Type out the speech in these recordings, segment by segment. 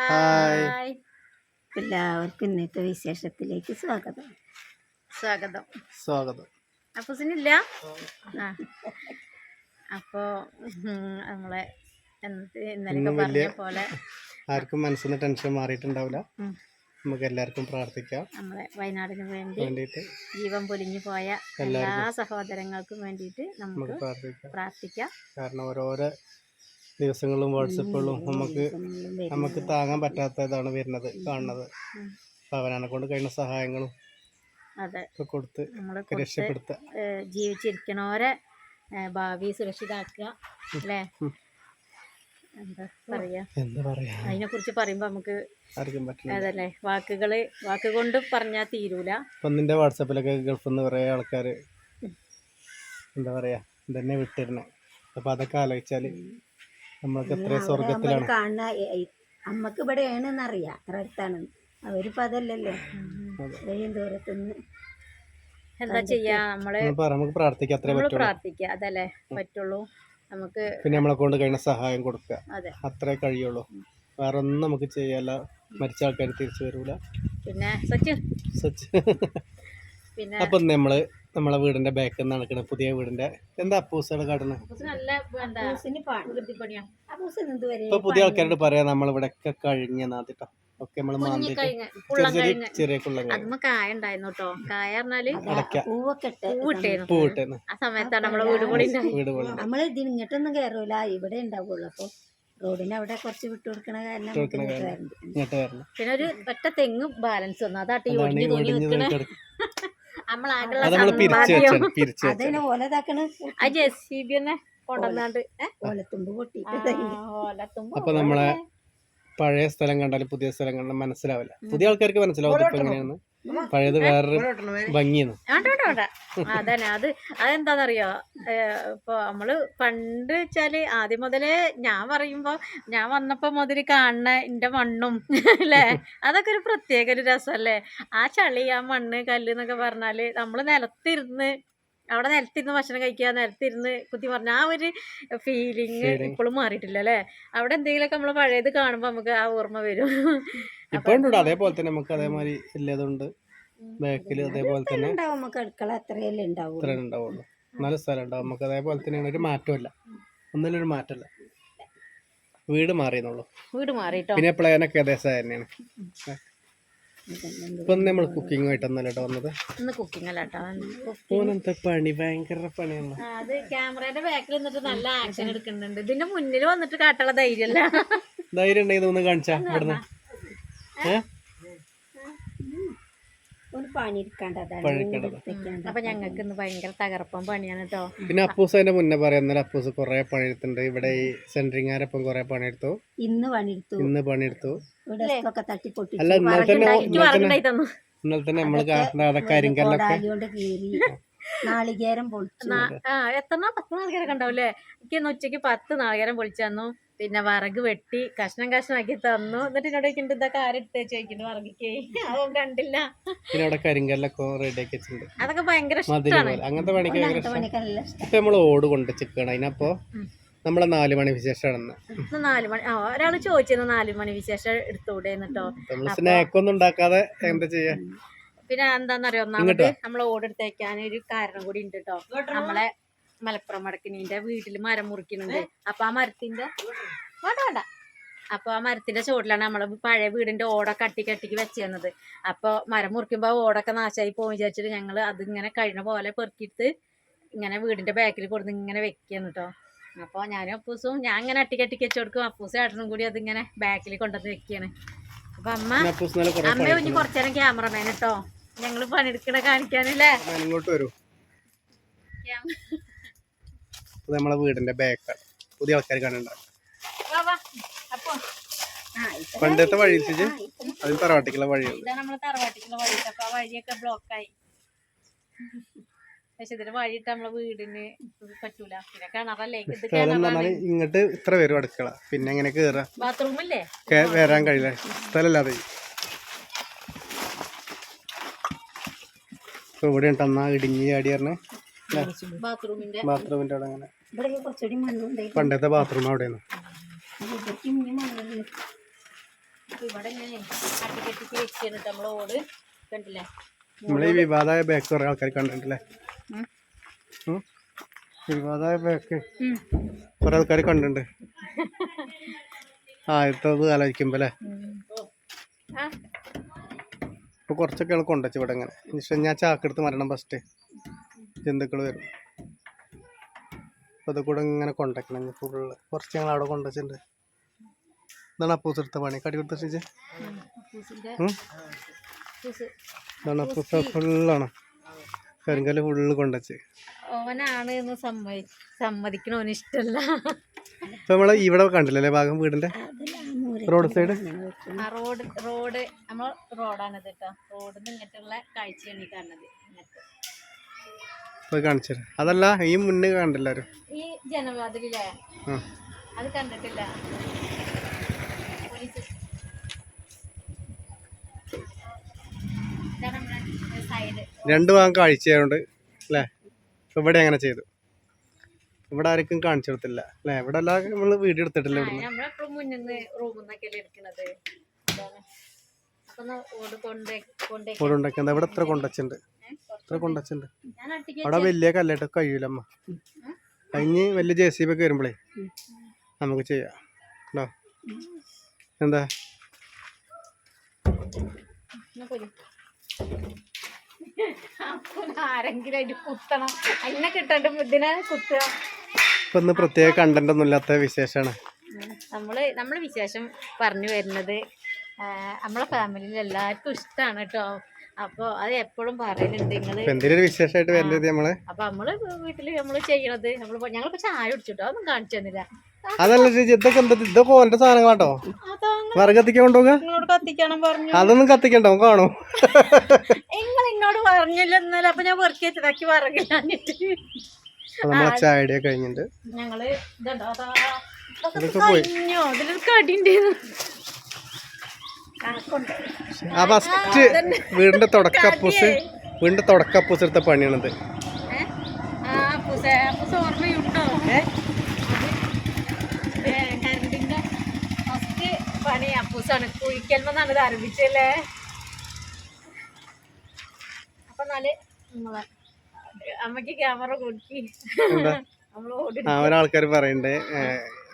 Hi. എല്ലാവർക്കും ഇന്നത്തെ വിശേഷത്തിലേക്ക് സ്വാഗതം. സ്വാഗതം. സ്വാഗതം. അപ്പൂസിനില്ല? ആ. അപ്പോൾ നമ്മളെ ഇന്നലെ പറഞ്ഞ പോലെ ആർക്കും മനസ്സിന് ടെൻഷൻ മാറിയിട്ടുണ്ടാവില്ല. നമുക്ക് എല്ലാവർക്കും പ്രാർത്ഥിക്കാം. നമ്മളെ വയനാടിന് വേണ്ടി വേണ്ടിയിട്ട് ജീവൻ പൊലിഞ്ഞു പോയ എല്ലാ സഹോദരങ്ങൾക്കും വേണ്ടിയിട്ട് നമുക്ക് പ്രാർത്ഥിക്കാം. കാരണം ഓരോരോ ദിവസങ്ങളും വാട്സപ്പുകളും നമുക്ക് നമുക്ക് താങ്ങാൻ പറ്റാത്തതാണ് വരുന്നത് കാണുന്നത്. അപ്പം അവനെ കൊണ്ട് കഴിയുന്ന സഹായങ്ങളും അതെ. കൊടുത്ത് രക്ഷപ്പെടുത്തുക. ജീവിച്ചിരിക്കണോരെ ഭാവി സുരക്ഷിതാക്കുക അല്ലേ? എന്താ പറയാ? അതിനെ കുറിച്ച് പറയുമ്പോ നമുക്ക് അതല്ലേ വാക്കുകൾ വാക്കുകൊണ്ട് പറഞ്ഞാൽ തീരൂല. നിന്റെ വാട്സപ്പിലൊക്കെ ഗൾഫിൽ നിന്ന് കുറേ ആൾക്കാർ എന്താ പറയാ ഇതന്നെ വിട്ടിരുന്നെ. അപ്പൊ അതൊക്കെ ആലോചിച്ചാൽ നമ്മൾക്ക് എത്ര സ്വർഗത്തിലാണ് കാണുന്ന അമ്മയ്ക്ക് ഇവിടെയാണെന്ന് അറിയാം അത്ര അടുത്താണ്. അവരിപ്പോ അതല്ലല്ലോ. അതെ. ഇത്രയും ദൂരത്തുനിന്ന് എന്താ ചെയ്യാ? നമ്മളെ നമുക്ക് പ്രാർത്ഥിക്കാം അത്രേ പറ്റുള്ളൂ. പ്രാർത്ഥിക്കുക അതല്ലേ? പറ്റുള്ളൂ. നമുക്ക് പിന്നെ നമ്മളെ കൊണ്ട് കഴിയുന്ന സഹായം കൊടുക്കുക അതെ. അത്രേ കഴിയുള്ളൂ. വേറെ ഒന്നും നമുക്ക് ചെയ്യാല്ല. മരിച്ച ആൾക്കാർ തിരിച്ചു വരൂല. പിന്നെ സച്ചിൻ. സച്ചിൻ. പിന്നെ അപ്പൊ നമ്മൾ നമ്മളെ വീടിന്റെ ബാക്കിൽ നിന്ന് നടക്കുന്ന പുതിയ വീടിന്റെ. എന്താ അപ്പൂസയുടെ കടന്ന് ഇപ്പൊ പുതിയ ആൾക്കാരോട് പറയാ നമ്മൾ ഇവിടെ ഒക്കെ കഴിഞ്ഞ നാട്ടിട്ടോ ഒക്കെ നമ്മൾ കുഞ്ഞി മാന്തിട്ട് ചെറിയ കുള്ളങ്ങൾ കായ ഉണ്ടായിരുന്നു കേട്ടോ കായ പറഞ്ഞാൽ ആ സമയത്താണ് നമ്മളെ വീട് പൊളി വീട് പോലെ നമ്മൾ ഇതിന് ഇങ്ങോട്ടൊന്നും കയറൂല ഇവിടെ ഉണ്ടാവുള്ളൂ. അപ്പൊ റോഡിന് അവിടെ കുറച്ച് വിട്ടു കൊടുക്കണ കാരണം ഇങ്ങോട്ട് വരണം. പിന്നെ ഒരു ഒറ്റ തെങ്ങ് ബാലൻസ് വന്നു. അതാട്ടി ഒടിഞ്ഞു ഒടിഞ്ഞ് നിൽക്കണ അപ്പൊ നമ്മളെ പഴയ സ്ഥലം കണ്ടാലും പുതിയ സ്ഥലം കണ്ടാൽ മനസ്സിലാവില്ല. പുതിയ ആൾക്കാർക്ക് മനസ്സിലാവും ഇപ്പൊ എങ്ങനെയാന്ന് പഴയത് വേറൊരു അതന്നെ. അത് അതെന്താന്നറിയോ? ഇപ്പൊ നമ്മൾ പണ്ട് വെച്ചാൽ ആദ്യം മുതലേ ഞാൻ പറയുമ്പോ ഞാൻ വന്നപ്പോ മുതൽ കാണുന്ന എന്റെ മണ്ണും അല്ലേ? അതൊക്കെ ഒരു പ്രത്യേക ഒരു രസമല്ലേ ആ ചളി ആ മണ്ണ് കല്ല് എന്നൊക്കെ പറഞ്ഞാൽ നമ്മൾ നിലത്തിരുന്ന് അവിടെ നിലത്തിരുന്ന് ഭക്ഷണം കഴിക്കുക നിലത്തിരുന്ന് കുത്തി പറഞ്ഞ ആ ഒരു ഫീലിംഗ് ഇപ്പോഴും മാറിയിട്ടില്ല അല്ലേ അവിടെ എന്തെങ്കിലുമൊക്കെ നമ്മൾ പഴയത് കാണുമ്പോ നമുക്ക് ആ ഓർമ്മ വരും. ഇപ്പൊ അതേപോലെ തന്നെ നമുക്ക് അതേമാതിരി ഇല്ലതുണ്ട്? ബാക്കിൽ അതേപോലെ തന്നെ ഉണ്ടാവും നമുക്ക് അടുക്കള അത്രയല്ലേ ഉണ്ടാവുള്ളൂ. നല്ല സ്ഥലം ഉണ്ടാവും നമുക്ക് അതേപോലെ തന്നെ ഒരു മാറ്റമില്ല. ഒരു മാറ്റമില്ല. വീട് മാറിയെന്നുള്ളൂ. വീട് മാറിയിട്ടോ പിന്നെ പ്ലാനൊക്കെ ഏകദേശം തന്നെയാണ്. ഇപ്പൊ നമ്മൾ കുക്കിംഗ് കേട്ടോ വന്നത്? ഇന്ന് കുക്കിംഗ് അല്ല കേട്ടോ പണി? ഭയങ്കര പണിയാണ് അത് ക്യാമറയുടെ ബാക്കിൽ നിന്നിട്ട് നല്ല ആക്ഷൻ എടുക്കുന്നുണ്ട്. ഇതിന്റെ മുന്നിൽ വന്നിട്ട് കാട്ടുള്ള ധൈര്യമല്ല ധൈര്യം ഉണ്ടെങ്കിൽ ഒന്ന് കാണിച്ചാ ഇവിടുന്ന്. ഏ? അപ്പൊ ഞങ്ങൾക്ക് ഇന്ന് ഭയങ്കര തകർപ്പം പണിയാണ് കേട്ടോ പിന്നെ അപ്പൂസ് അതിന്റെ മുന്നേ പറയാം ഇന്നലെ അപ്പൂസ് കുറെ പണിയെടുത്തിട്ടുണ്ട്. ഇവിടെ ഈ സെൻട്രിങ്ങാരപ്പം കുറെ പണിയെടുത്തു. ഇന്ന് പണിയെടുത്തു. ഇന്ന് പണിയെടുത്തു. അല്ല? ഇന്നലെ തന്നെ ഇന്നലെ തന്നെ നമ്മൾ കരിങ്കല്ലൊക്കെ. നാളികേരം പൊളിച്ചു. എത്ര പത്ത് നാളികേരം ഉണ്ടാവില്ലേ എനിക്ക് ഇന്ന് ഉച്ചയ്ക്ക് പത്ത് നാളികേരം പൊളിച്ചു തന്നു. പിന്നെ വറക് വെട്ടി കഷ്ണം കഷ്ണമാക്കി തന്നു. എന്നിട്ട് എന്നോട് ചോദിക്കുന്നുണ്ട് ഇതൊക്കെ ആരെടുത്ത് ചോദിക്കുന്നു വറകിക്കേ. അവൻ കണ്ടില്ല. പിന്നെ അവിടെ കരിങ്കല്ലൊക്കെ റെഡി ആക്കി വെച്ചിട്ടുണ്ട്. അതൊക്കെ ഭയങ്കര മതിൽ ഇഷ്ടമാണ്. പോലെ അങ്ങനത്തെ പണിക്ക് ഭയങ്കര ഇഷ്ടം. പണിക്ക് ഇഷ്ടം ഇപ്പൊ നമ്മൾ ഓട് കൊണ്ട് ചിക്കണം അതിനപ്പോ നമ്മളെ നാല് മണി വിശേഷമാണെന്ന്. ഇന്ന് നാല് മണി ആ ഒരാൾ ചോദിച്ചിരുന്നു നാല് മണി വിശേഷം എടുത്തൂടെ എന്നിട്ടോ? നമ്മൾ സ്നാക്കൊന്നും ഉണ്ടാക്കാതെ എന്താ ചെയ്യാ? പിന്നെ എന്താന്നറിയോ ഒന്നാമത് നമ്മളെ ഓടെടുത്ത് വെക്കാൻ ഒരു കാരണം കൂടി ഉണ്ട് കേട്ടോ നമ്മളെ മലപ്പുറം മടക്കിനീന്റെ വീട്ടിൽ മരം മുറിക്കുന്നുണ്ട്. അപ്പൊ ആ മരത്തിന്റെ വേണ്ട വേണ്ട അപ്പൊ ആ മരത്തിന്റെ ചുവട്ടിലാണ് നമ്മളെ പഴയ വീടിന്റെ ഓടൊക്കെ കട്ടി കട്ടിക്ക് വെച്ചിരുന്നത് അപ്പൊ മരം മുറിക്കുമ്പോ ഓടൊക്കെ നാശമായി പോകും വിചാരിച്ചിട്ട് ഞങ്ങൾ അതിങ്ങനെ കഴിഞ്ഞ പോലെ പെറുക്കിയിട്ട് ഇങ്ങനെ വീടിന്റെ ബാക്കിൽ കൊടുത്ത് ഇങ്ങനെ വെക്കുകയാണ് കേട്ടോ അപ്പൊ ഞാനും അപ്പൂസും ഞാൻ ഇങ്ങനെ അട്ടി കട്ടിക്ക് വെച്ച് കൊടുക്കും. അപ്പൂസും ഏട്ടനും കൂടി അതിങ്ങനെ ബാക്കിൽ കൊണ്ടുവന്ന് വെക്കുകയാണ് അപ്പൊ അമ്മ അമ്മ കുഞ്ഞ് കുറച്ചേരം ക്യാമറമാൻ കേട്ടോ ഞങ്ങൾ പണിയെടുക്കണ കാണിക്കാനല്ലേ? പണി ഇങ്ങോട്ട് വരൂ ഇത് നമ്മളെ വീടിന്റെ ബാക്കാണ് പുതിയ ആൾക്കാർ കാണുന്നുണ്ടാവും പണ്ടത്തെ വഴി വെച്ചിട്ട് അതിന് തറവാട്ടിക്കുള്ള വഴിയുണ്ട് ഇതാണ് നമ്മൾ തറവാട്ടിക്കുള്ള വഴി അപ്പൊ വഴിയൊക്കെ ബ്ലോക്കായി പക്ഷെ ഇതിന് വഴിയിട്ട് നമ്മളെ വീടിന് പറ്റൂല. പിന്നെ കിണറല്ലേ? ഇത് കാരണം എന്ന് കിണറാണ്. പറഞ്ഞാൽ ഇങ്ങോട്ട് ഇത്ര പേര് അടുക്കള. പിന്നെ എങ്ങനെ കേറാ? വരാൻ കഴിയില്ല. സ്ഥലമില്ലാതെ. ഇവിടെ ഉണ്ടെന്നാ ഇടിഞ്ഞ് ചാടി പറഞ്ഞ ബാത്റൂമിന്റെ ബാത്റൂമിന്റെ അവിടെ അങ്ങനെ. കുറച്ചുകൂടി പണ്ടത്തെ ബാത്റൂം അവിടെയാണ്. ഇവിടേക്ക് ഇനി മണ്ണുണ്ട്. അപ്പൊ ഇവിടെ ഇങ്ങനെ അട്ടിക്കെട്ടിക്ക് വെച്ചിട്ട് നമ്മൾ ഓട്. കണ്ടില്ലേ? നമ്മളെ ഈ വിവാദമായ ബാക്ക് കുറെ ആൾക്കാർ കണ്ടിട്ടില്ലേ ഉം. ഉം? വിവാദമായ ബാക്ക് ഉം. കുറെ ആൾക്കാർ കണ്ടിട്ടുണ്ട്. ആയിരത്തത് ആലോചിക്കുമ്പോ അല്ലേ? ആ. ഇപ്പൊ കുറച്ചൊക്കെ ആൾ കൊണ്ടുവച്ചു ഇവിടെ ഇങ്ങനെ. പക്ഷെ ഞാൻ ചാക്കെടുത്ത് മരണം ഫസ്റ്റ് ജന്തുക്കൾ വരും. അപ്പൊ അത് കൂടെ ഇങ്ങനെ കൊണ്ടുവയ്ക്കണം ഫുള്ള് കുറച്ച് ഞങ്ങൾ അവിടെ കൊണ്ടുവച്ചിട്ടുണ്ട്. ഇതാണ് അപ്പൂസ് എടുത്ത പണി. കടി കൊടുത്ത ചേച്ചി? ഇതാണ് അപ്പൂസ് ഫുള്ളാണ്. കരിങ്കൽ ഫുള്ള് കൊണ്ടുവച്ച്. ഓനാണ് എന്ന് സമ്മതി സമ്മതിക്കണ ഓന് ഇഷ്ടല്ല. ഇപ്പൊ നമ്മൾ ഇവിടെ കണ്ടില്ലല്ലേ ഭാഗം വീടിന്റെ? Road side? റോഡ് റോഡ് നമ്മൾ റോഡാണിത് കേട്ടോ. റോഡിൽ നിന്ന് ഇങ്ങോട്ടുള്ള കാഴ്ചയാണ് ഈ കാണുന്നത്. ഇങ്ങോട്ട്. പോയി കാണിച്ചു തരാം. അതല്ല ഈ മുന്നേ കണ്ടില്ലാരും. ഈ അത് കണ്ടിട്ടില്ല. രണ്ട് ഭാഗം കാഴ്ചയായതുകൊണ്ട് അല്ലേ? ഇവിടെ അങ്ങനെ ചെയ്തു. ഇവിടെ ആർക്കും കാണിച്ചു കൊടുത്തില്ല അല്ലേ? ഇവിടെ എല്ലാം നമ്മൾ വീഡിയോ എടുത്തിട്ടില്ല ഇവിടെ കൊണ്ടുണ്ടാക്കുന്നത് ഇവിടെ എത്ര കൊണ്ടച്ചുണ്ട്? എത്ര കൊണ്ടച്ചുണ്ട് അവിടെ വലിയ കല്ലേട്ട് കഴിയൂലമ്മ. കഴിഞ്ഞ് വലിയ ജെ സി ബി ഒക്കെ വരുമ്പോഴേ നമുക്ക് ചെയ്യാം. കേട്ടോ എന്താ? ഇപ്പൊ ഇന്ന് പ്രത്യേക കണ്ടന്റ് ഒന്നും ഇല്ലാത്ത വിശേഷമാണ് നമ്മൾ നമ്മൾ വിശേഷം പറഞ്ഞു വരുന്നത് നമ്മളെ ഫാമിലിയിൽ എല്ലാവർക്കും ഇഷ്ടമാണ് കേട്ടോ അപ്പൊ അത് എപ്പോഴും പറയുന്നുണ്ട് നിങ്ങൾ എന്തെങ്കിലും വിശേഷമായിട്ട് വരുന്നത് നമ്മൾ? അപ്പൊ നമ്മൾ വീട്ടിൽ നമ്മൾ ചെയ്യണത് നമ്മൾ ഞങ്ങളിപ്പോ ചായ കുടിച്ചിട്ടോ? അതൊന്നും കാണിച്ചു തന്നില്ല. അതല്ല ചേച്ചി ഇതൊക്കെ എന്താ ഇതൊക്കെ ഓന്റെ സാധനങ്ങളാട്ടോ? വിറക് കത്തിക്കാൻ കത്തിക്കണം പറഞ്ഞു. അതൊന്നും കത്തിക്കണ്ടോ കാണോ. നിങ്ങൾ എന്നോട് പറഞ്ഞില്ല എന്നാലും അപ്പൊ ഞാൻ വെറുക്കി വെച്ചതാക്കി പറകില്ലാഞ്ഞിട്ട് അപ്പൊ നമ്മളെ ഞങ്ങൾ ഇതുണ്ടോ? ഇതൊക്കെ ഇതൊക്കെ ഇതിലൊരു കണക്കുണ്ട് ആ ഫസ്റ്റ് വീടിന്റെ തുടക്കപ്പൂസ്. വീടിന്റെ തുടക്കപ്പൂസ് എടുത്ത പണിയാണിത്. പണി അപ്പൂസാണ് കുഴിക്കൽമെന്നാണ് ഇത് ആരംഭിച്ചല്ലേ അപ്പൊ നാല് അമ്മയ്ക്ക് ക്യാമറ കൊടുക്കി. ആ ഒരാൾക്കാർ പറയണ്ടേ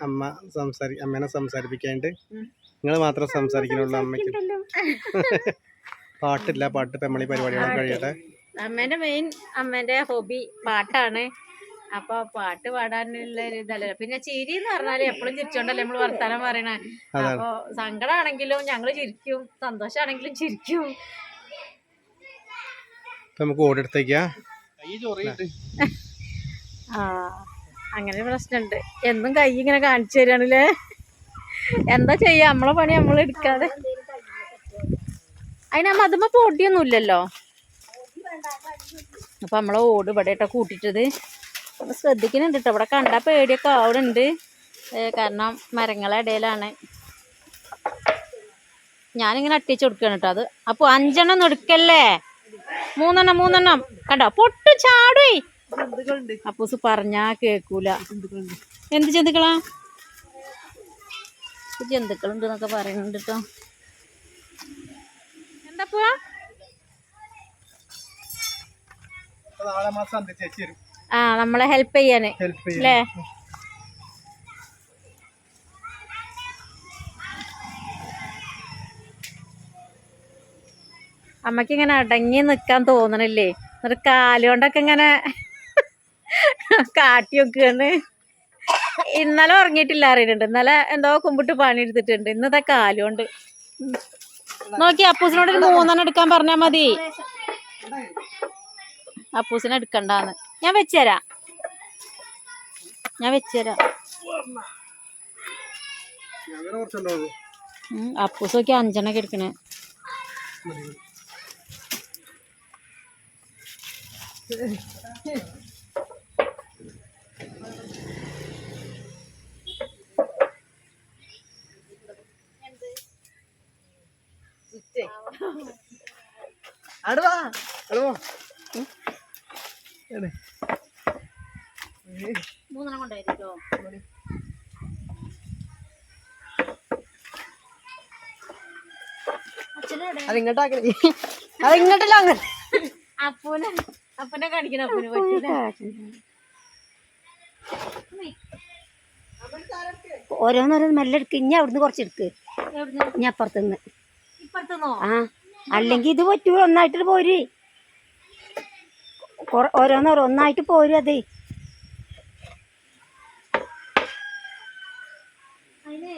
അമ്മ സംസാരി അമ്മേനെ സംസാരിപ്പിക്കാണ്ട്. നിങ്ങൾ മാത്രം സംസാരിക്കുന്നുള്ളൂ അമ്മയ്ക്ക്. പാട്ടില്ല പാട്ട് പെമ്മളി പരിപാടികളൊക്കെ കഴിയട്ടെ. അമ്മേന്റെ മെയിൻ അമ്മേന്റെ ഹോബി പാട്ടാണ്. അപ്പൊ പാട്ട് പാടാനുള്ള ഒരു ഇതല്ല. പിന്നെ ചിരി എന്ന് പറഞ്ഞാൽ എപ്പോഴും ചിരിച്ചോണ്ടല്ലേ നമ്മൾ വർത്താനം പറയണേ. അപ്പൊ സങ്കടമാണെങ്കിലും ഞങ്ങൾ ചിരിക്കും സന്തോഷാണെങ്കിലും ചിരിക്കും. നമുക്ക് ഓടെടുത്തേക്കാ. ആ അങ്ങനെ പ്രശ്നമുണ്ട് എന്നും കൈ ഇങ്ങനെ കാണിച്ചു തരാണല്ലേ? എന്താ ചെയ്യാ? നമ്മളെ പണി നമ്മൾ എടുക്കാതെ. അതിന് മതുമ്പോ പൊടിയൊന്നും ഇല്ലല്ലോ അപ്പൊ നമ്മളെ ഓട് ഇവിടെ ഇട്ടോ കൂട്ടിട്ടത് ശ്രദ്ധിക്കുന്നുണ്ട് കേട്ടോ ഇവിടെ കണ്ട പേടിയൊക്കെ അവിടെ ഉണ്ട് കാരണം മരങ്ങളെ ഇടയിലാണ്. ഞാനിങ്ങനെ അട്ടിച്ച് കൊടുക്കണം കേട്ടോ അത് അപ്പൊ അഞ്ചെണ്ണം ഒന്നും എടുക്കല്ലേ? മൂന്നെണ്ണം മൂന്നെണ്ണം. കണ്ടോ? പൊട്ടു ചാടുവേ. അപ്പൂസ് പറഞ്ഞാ കേക്കൂല. എന്ത് ജന്തുക്കളാ ഇത് ജന്തുക്കളുണ്ട് എന്നൊക്കെ പറയുന്നുണ്ട് കേട്ടോ എന്താ പോവാ നാളെ മാസം ചേച്ചി വരും. ആ നമ്മളെ ഹെൽപ്പ് ചെയ്യാന്. അല്ലേ അമ്മയ്ക്ക് ഇങ്ങനെ അടങ്ങി നിക്കാൻ തോന്നണില്ലേ? എന്നിട്ട് കാലുകൊണ്ടൊക്കെ ഇങ്ങനെ കാട്ടി വെക്കുകയാണ് ഇന്നലെ ഉറങ്ങിയിട്ടില്ല അറിയുന്നുണ്ട്. ഇന്നലെ എന്തോ കുമ്പിട്ട് പണി എടുത്തിട്ടുണ്ട് ഇന്നത്തെ കാലുകൊണ്ട്. നോക്കി അപ്പൂസിനോട് ഒരു മൂന്നെണ്ണം എടുക്കാൻ പറഞ്ഞാ മതി. അപ്പൂസിനെ എടുക്കണ്ടാന്ന്. ഞാൻ വെച്ചുതരാം. ഞാൻ വെച്ചുതരാം. അപ്പൂസ് നോക്കി അഞ്ചെണ്ണൊക്കെ എടുക്കണേ. അടുവാ അടുവാ മൂന്നെണ്ണം കൊണ്ടായിരിക്കോ അത് ഇങ്ങോട്ടാക്കി അത് ഇങ്ങോട്ടല്ല അങ്ങനെ അപ്പൂനെ അപ്പനെ കാണിക്കണം അപ്പൂന് പറ്റൂല? ഓരോന്നോരോന്ന് മെല്ലെ എടുക്ക് ഇനി അവിടുന്ന് കുറച്ച് എടുക്ക് എവിടുന്ന്? ഇനി അപ്പുറത്തുനിന്ന്. ആ അല്ലെങ്കിൽ ഇത് പറ്റൂ ഒന്നായിട്ട് പോര്. ഓരോന്നോരോ ഒന്നായിട്ട് പോരും അത്. അതിനെ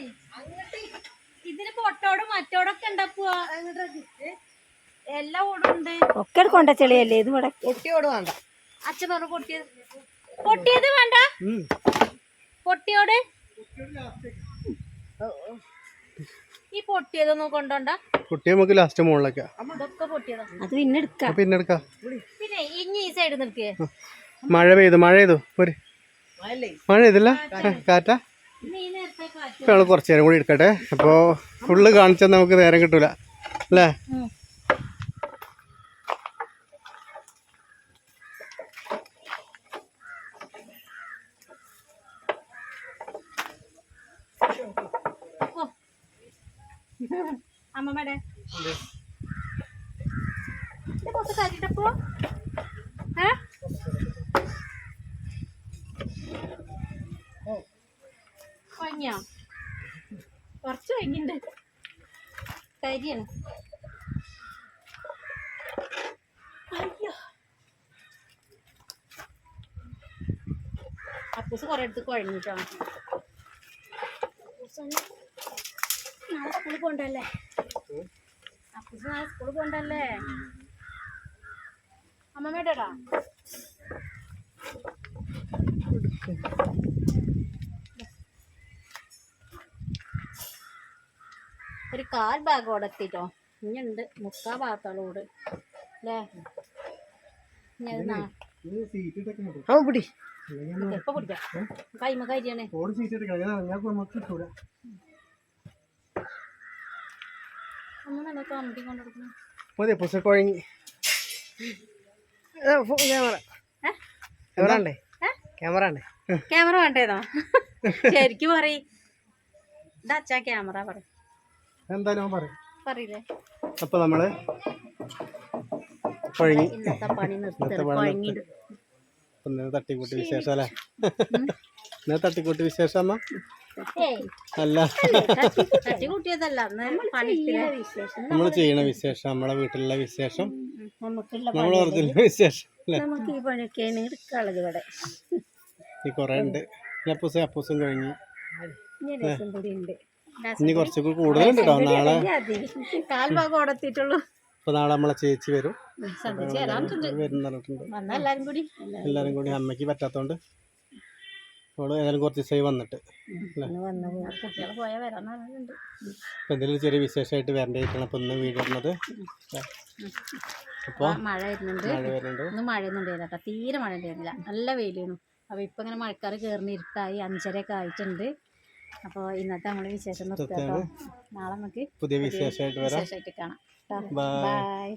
ഇതിന് പൊട്ടോടും മറ്റോടൊക്കെ ഉണ്ടാക്കുക എല്ലാ ഓടും ഉണ്ട് ഒക്കെ എടുക്കണ്ട ചെളിയല്ലേ ഇത് ഇവിടെ. പൊട്ടിയോട് വേണ്ട. അച്ഛൻ പറഞ്ഞു പൊട്ടിയത്. പൊട്ടിയത് വേണ്ട. പൊട്ടിയോട്? ഈ പൊട്ടിയതൊന്നും കൊണ്ടോണ്ട? പൊട്ടിയ നമുക്ക് ലാസ്റ്റ് മുകളിലൊക്കെ അത് പിന്നെ എടുക്കാം. പിന്നെ എടുക്കാം. പിന്നെ ഇനി ഈ സൈഡ് നിൽക്കേ മഴ പെയ്തു മഴ പെയ്തു. പോര്. മഴ ചെയ്തില്ല കാറ്റാ? ഞങ്ങൾ കുറച്ച് നേരം കൂടി എടുക്കട്ടെ. അപ്പോൾ ഫുള്ള് കാണിച്ചാൽ നമുക്ക് നേരം കിട്ടൂല. അല്ലേ അമ്മമ്മയുടെ ഇത് കുറച്ച് കാറ്റിട്ടപ്പോ ഏ കൊഞ്ഞോ കുറച്ച് വൈകിണ്ട്. കരിയാണ്. അപ്പൂസ് കുറെ അടുത്ത് കുഴഞ്ഞിട്ടോ? നാളെ സ്കൂളിൽ പോണ്ടല്ലേ? അപ്പൂസ് നാളെ സ്കൂളിൽ പോണ്ടല്ലേ? അമ്മമ്മേടാ കാൽ ഭാഗം അവിടെ എത്തിട്ടോ ഇനിയുണ്ട്. മുക്കാ ഭാഗത്തോളൂട് അല്ലേ? എപ്പോ പിടിക്കാം? കൈമ കരിയാണേ ക്യാമറ. ക്യാമറ ഉണ്ടേ ക്യാമറ ഉണ്ടേ ക്യാമറ വേണ്ടേന്നോ? ശരിക്കും പറയ്. ഇതച്ചാ ക്യാമറ പറ എന്തായാലും അവൻ പറയും. പറയില്ലേ? അപ്പൊ നമ്മൾ പഴങ്ങി ഇന്നത്തെ പണി നിർത്തി ഇന്നത്തെ തട്ടിക്കൂട്ടി വിശേഷം അല്ലേ? ഇന്നലെ തട്ടിക്കൂട്ടി വിശേഷം എന്നാ? അല്ല. തട്ടി കൂട്ടിയതല്ല അന്ന് പണിത്തിലെ വിശേഷം. നമ്മൾ ചെയ്യണ വിശേഷം നമ്മളെ വീട്ടിലുള്ള വിശേഷം. നമ്മൾ ഒറിജിനൽ വിശേഷം നമുക്ക് ഈ പണിയൊക്കെയാണ് എടുക്കാനുള്ളത് ഇവിടെ. ഈ കുറെ ഉണ്ട്. അപ്പൂസും അപ്പൂസും കഴിഞ്ഞു. കൂടി ഉണ്ട്. ഇനി കുറച്ചൊക്കെ കൂടുതലുണ്ട് കേട്ടോ. നാളെ കാൽഭാഗം ഓടത്തിട്ടുള്ളൂ ഇപ്പൊ നാളെ നമ്മളെ ചേച്ചി വരും. പറഞ്ഞിട്ടുണ്ട്. എല്ലാരും കൂടി. അമ്മയ്ക്ക് പറ്റാത്തോണ്ട് അവൾ ഏതായാലും കുറച്ച് ദിവസമായി വന്നിട്ട്. അപ്പൊ എന്തെങ്കിലും ചെറിയ വിശേഷമായിട്ട് വരേണ്ടിയിട്ടാണ് ഇപ്പൊ ഇന്ന് വീട് വരുന്നത്. അപ്പൊ മഴ വരുന്നുണ്ട്. ഒന്നും മഴയൊന്നും ഉണ്ടായിരുന്നില്ല തീരെ മഴ ഉണ്ടായിരുന്നില്ല നല്ല വെയിലായിരുന്നു അപ്പോൾ ഇപ്പം ഇങ്ങനെ മഴക്കാറ് കേറി ഇരുട്ടായി അഞ്ചരയൊക്കെ ആയിട്ടുണ്ട്. അപ്പോൾ ഇന്നത്തെ നമ്മൾ വിശേഷം നിർത്തുക നാളെ നമുക്ക് പുതിയ വിശേഷമായിട്ട് വരാം. വിശേഷമായിട്ട് കാണാം. ബൈ